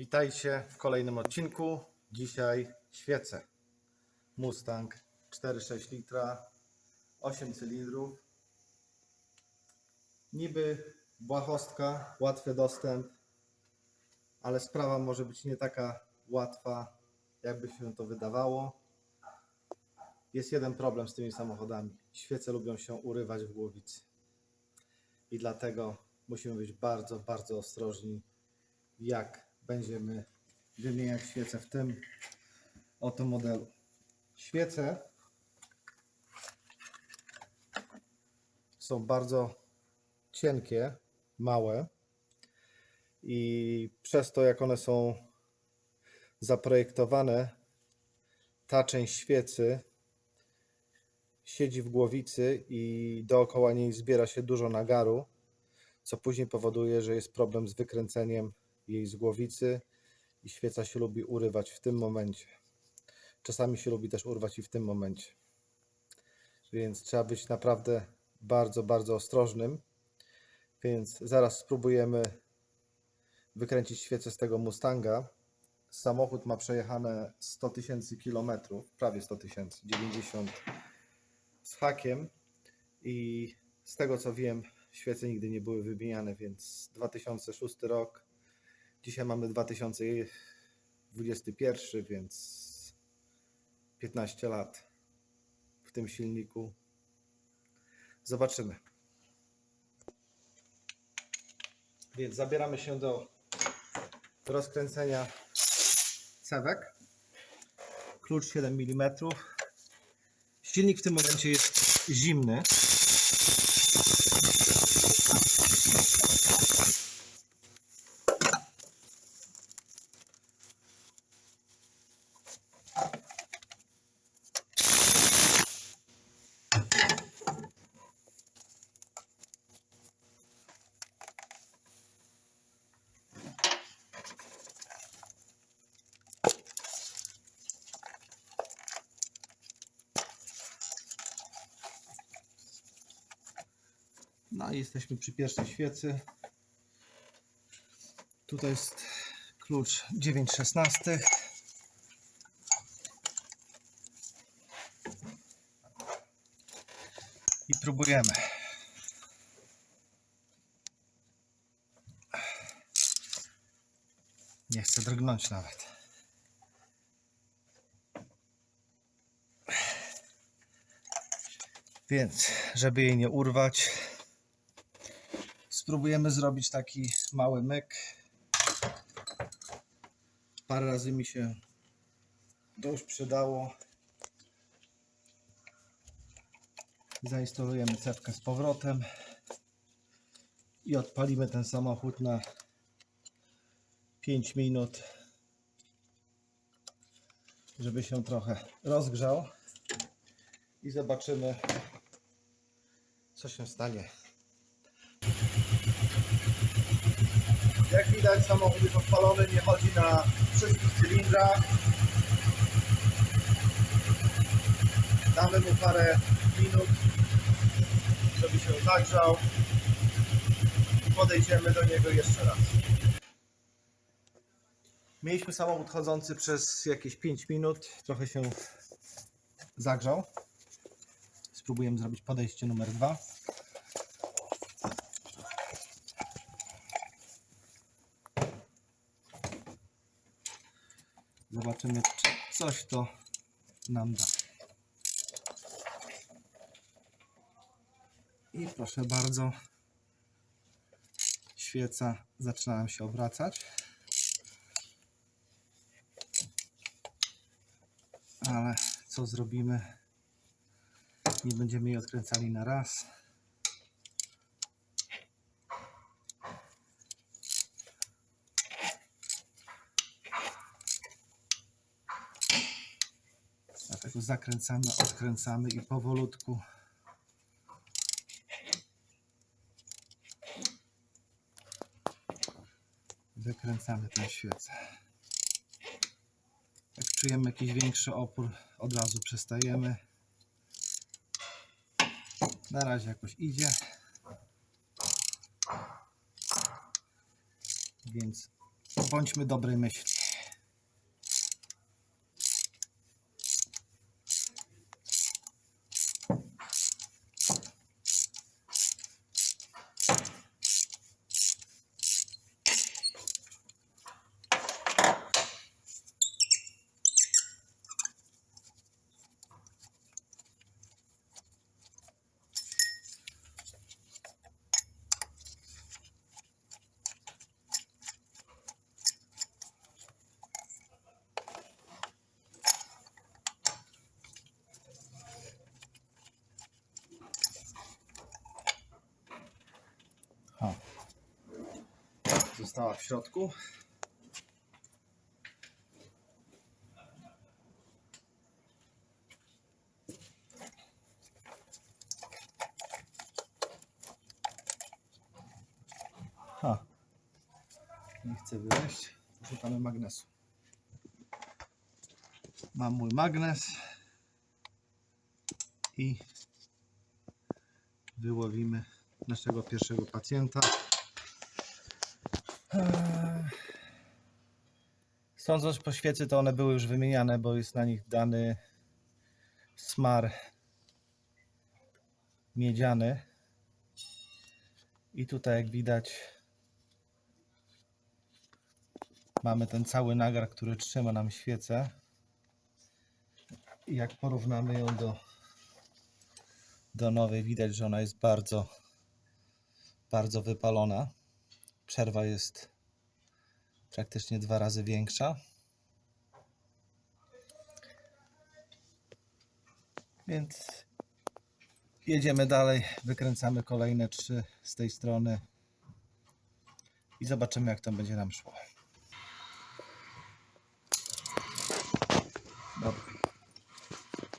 Witajcie w kolejnym odcinku. Dzisiaj świece. Mustang 4,6 litra, 8 cylindrów. Niby błahostka, łatwy dostęp, ale sprawa może być nie taka łatwa, jakby się to wydawało. Jest jeden problem z tymi samochodami. Świece lubią się urywać w głowicy. I dlatego musimy być bardzo, bardzo ostrożni jak będziemy wymieniać świece w tym oto modelu. Świece są bardzo cienkie, małe i przez to jak one są zaprojektowane, ta część świecy siedzi w głowicy i dookoła niej zbiera się dużo nagaru, co później powoduje, że jest problem z wykręceniem jej z głowicy i świeca się lubi urywać w tym momencie. Czasami się lubi też urwać i w tym momencie. Więc trzeba być naprawdę bardzo, bardzo ostrożnym. Więc zaraz spróbujemy wykręcić świecę z tego Mustanga. Samochód ma przejechane 100 tysięcy kilometrów, prawie 100 tysięcy, 90 z hakiem i z tego co wiem, świece nigdy nie były wymieniane, więc 2006 rok, dzisiaj mamy 2021, więc 15 lat w tym silniku. Zobaczymy. Więc zabieramy się do rozkręcenia cewek. Klucz 7 mm. Silnik w tym momencie jest zimny. No i jesteśmy przy pierwszej świecy. Tutaj jest klucz 916. I próbujemy. Nie chcę drgnąć nawet. Więc, żeby jej nie urwać, spróbujemy zrobić taki mały myk. Parę razy mi się już przydało. Zainstalujemy cewkę z powrotem i odpalimy ten samochód na 5 minut, żeby się trochę rozgrzał i zobaczymy, co się stanie. Jak widać samochód jest odpalony, nie chodzi na wszystkich cylindrach. Damy mu parę minut, żeby się zagrzał i podejdziemy do niego jeszcze raz. Mieliśmy samochód chodzący przez jakieś 5 minut, trochę się zagrzał. Spróbujemy zrobić podejście numer dwa. Zobaczymy, czy coś to nam da. I proszę bardzo, świeca zaczyna nam się obracać. Ale co zrobimy? Nie będziemy jej odkręcali na raz. Dlatego zakręcamy, odkręcamy i powolutku. Wykręcamy tę świecę. Jak czujemy jakiś większy opór, od razu przestajemy. Na razie jakoś idzie. Więc Bądźmy dobrej myśli. O. Została w środku. Ha. Nie chcę wyjść. Szukamy magnesu. Mam mój magnes i wyłowimy naszego pierwszego pacjenta. Eee. Sądząc po świecy, to one były już wymieniane, bo jest na nich dany smar miedziany. I tutaj, jak widać, mamy ten cały nagar, który trzyma nam świecę. I jak porównamy ją do, do nowej, widać, że ona jest bardzo, bardzo wypalona. Przerwa jest praktycznie dwa razy większa. Więc jedziemy dalej, wykręcamy kolejne trzy z tej strony i zobaczymy jak to będzie nam szło. Dobra.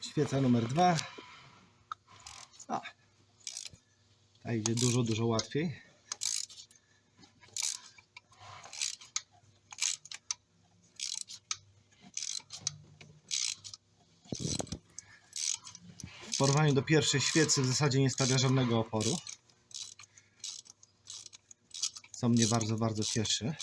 Świeca numer dwa. A. Ta idzie dużo, dużo łatwiej. W porównaniu do pierwszej świecy w zasadzie nie stawia żadnego oporu. Co mnie bardzo, bardzo cieszy.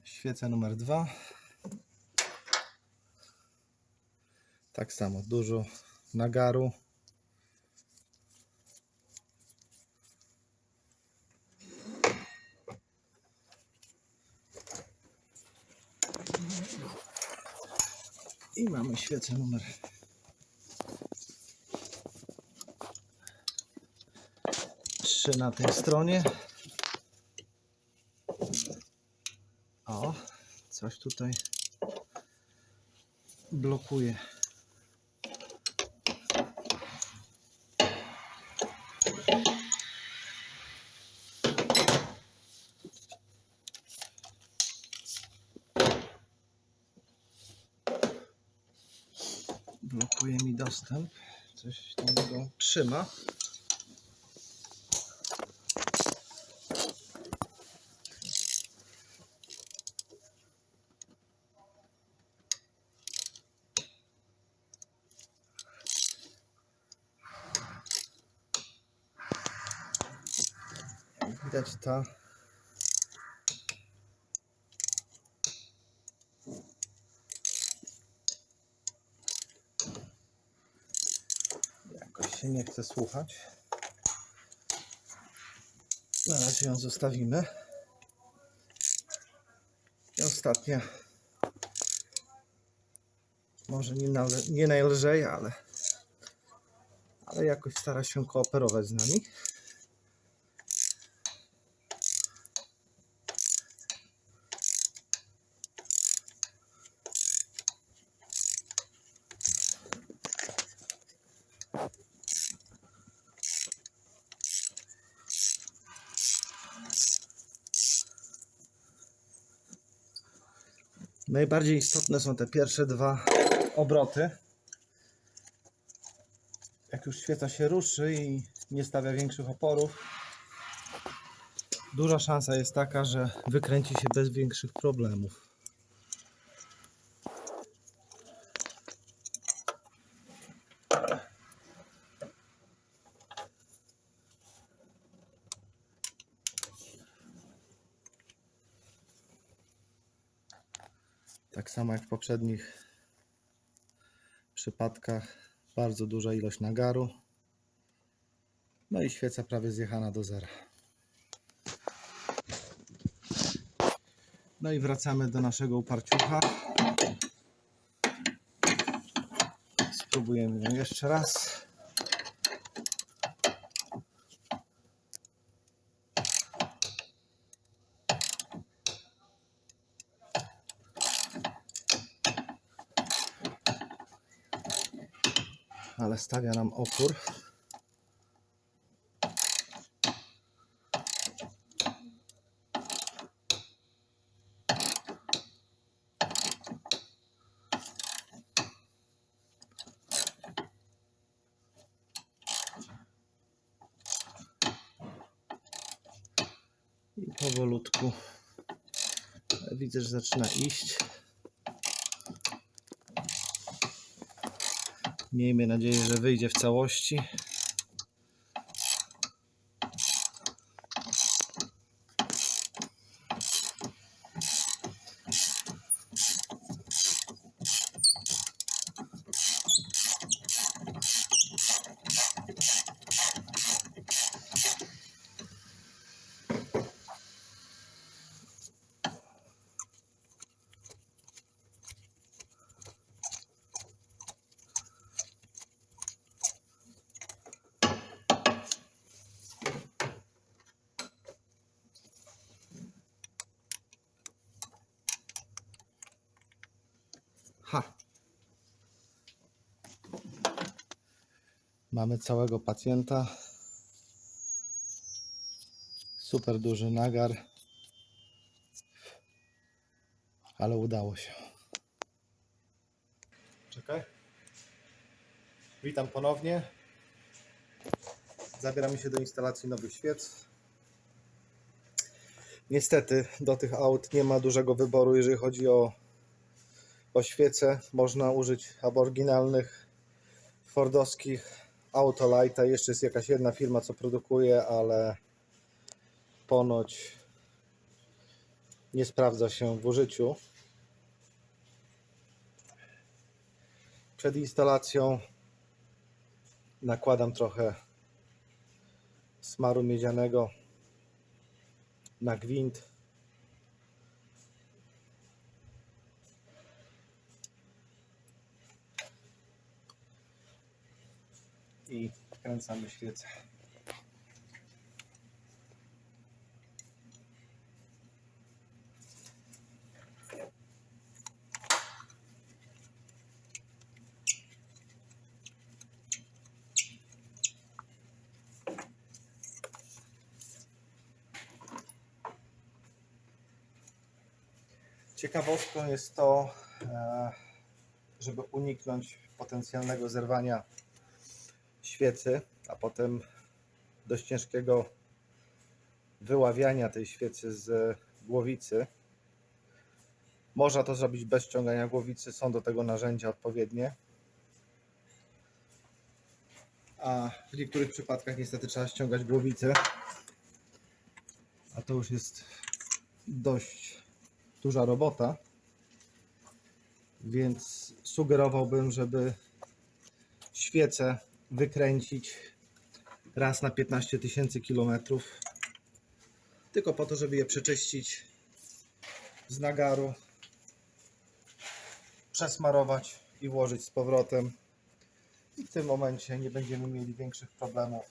Mamy świecę numer dwa. Tak samo dużo nagaru. I mamy świecę numer trzy na tej stronie. O, coś tutaj blokuje. Blokuje mi dostęp. Coś tam go trzyma. Widać ta jakoś się nie chce słuchać. Na razie ją zostawimy. I ostatnia. Może nie, nale- nie najlżej, ale, ale jakoś stara się kooperować z nami. Najbardziej istotne są te pierwsze dwa obroty. Jak już świeca się ruszy i nie stawia większych oporów, duża szansa jest taka, że wykręci się bez większych problemów. Samo jak w poprzednich przypadkach, bardzo duża ilość nagaru. No i świeca prawie zjechana do zera. No i wracamy do naszego uparciucha. Spróbujemy ją jeszcze raz. Stawia nam opór. I powolutku widzę, że zaczyna iść. Miejmy nadzieję, że wyjdzie w całości. Mamy całego pacjenta. Super duży nagar. Ale udało się. Czekaj. Witam ponownie. Zabieramy się do instalacji nowych świec. Niestety do tych aut nie ma dużego wyboru, jeżeli chodzi o o świece można użyć albo fordowskich Autolite. Jeszcze jest jakaś jedna firma, co produkuje, ale ponoć nie sprawdza się w użyciu. Przed instalacją nakładam trochę smaru miedzianego na gwint. i wkręcamy świecę. Ciekawostką jest to, e, żeby uniknąć potencjalnego zerwania świecy, a potem dość ciężkiego wyławiania tej świecy z głowicy. Można to zrobić bez ściągania głowicy, są do tego narzędzia odpowiednie. A w niektórych przypadkach niestety trzeba ściągać głowicę. A to już jest dość duża robota. Więc sugerowałbym, żeby świecę wykręcić raz na 15 tysięcy kilometrów. Tylko po to, żeby je przeczyścić z nagaru, przesmarować i włożyć z powrotem. I w tym momencie nie będziemy mieli większych problemów.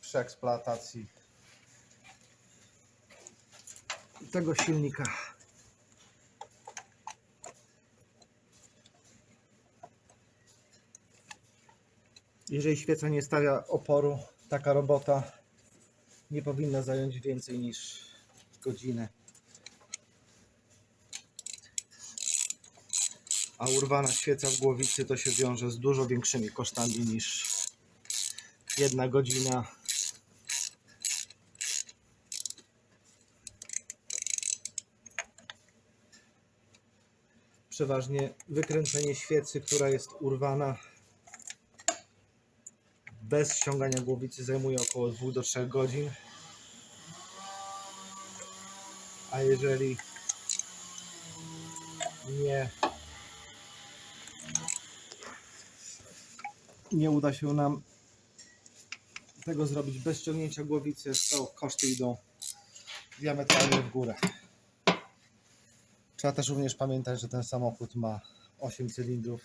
Przy eksploatacji tego silnika. Jeżeli świeca nie stawia oporu, taka robota nie powinna zająć więcej niż godzinę. A urwana świeca w głowicy to się wiąże z dużo większymi kosztami niż jedna godzina. Przeważnie wykręcenie świecy, która jest urwana bez ściągania głowicy zajmuje około 2 do 3 godzin. A jeżeli nie nie uda się nam tego zrobić bez ściągnięcia głowicy, to koszty idą diametralnie w górę. Trzeba też również pamiętać, że ten samochód ma 8 cylindrów,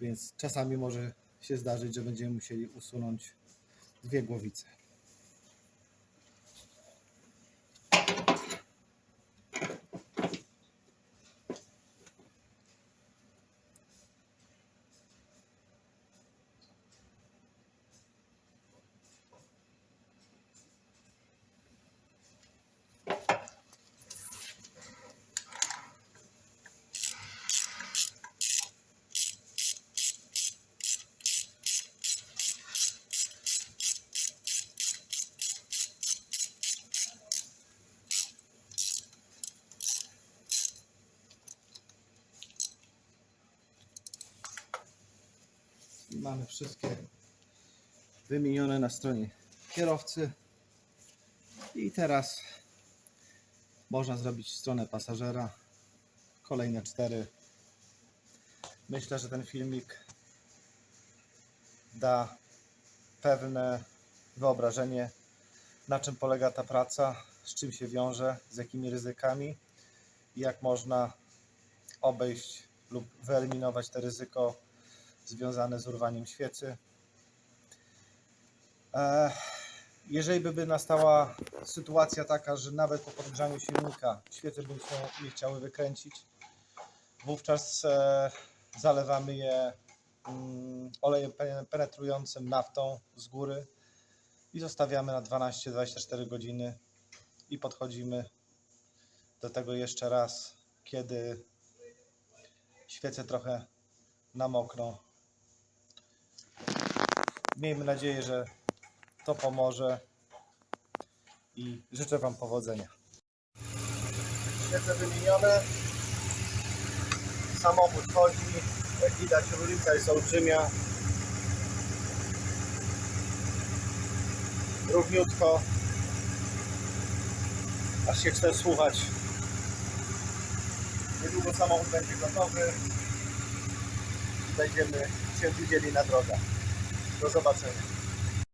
więc czasami może się zdarzyć, że będziemy musieli usunąć dwie głowice. Mamy wszystkie wymienione na stronie kierowcy. I teraz można zrobić stronę pasażera. Kolejne cztery. Myślę, że ten filmik da pewne wyobrażenie, na czym polega ta praca, z czym się wiąże, z jakimi ryzykami i jak można obejść lub wyeliminować te ryzyko związane z urwaniem świecy. E, Jeżeli by, nastała sytuacja taka, że nawet po podgrzaniu silnika świece by się nie chciały wykręcić, wówczas e, zalewamy je mm, olejem pe- penetrującym naftą z góry i zostawiamy na 12-24 godziny i podchodzimy do tego jeszcze raz, kiedy świece trochę namokną. Miejmy nadzieję, że to pomoże i życzę Wam powodzenia. Świece wymienione. Samochód chodzi. Jak widać, różnica jest olbrzymia. Równiutko. Aż się chce słuchać. Niedługo samochód będzie gotowy. Będziemy się widzieli na drogach. Do zobaczenia.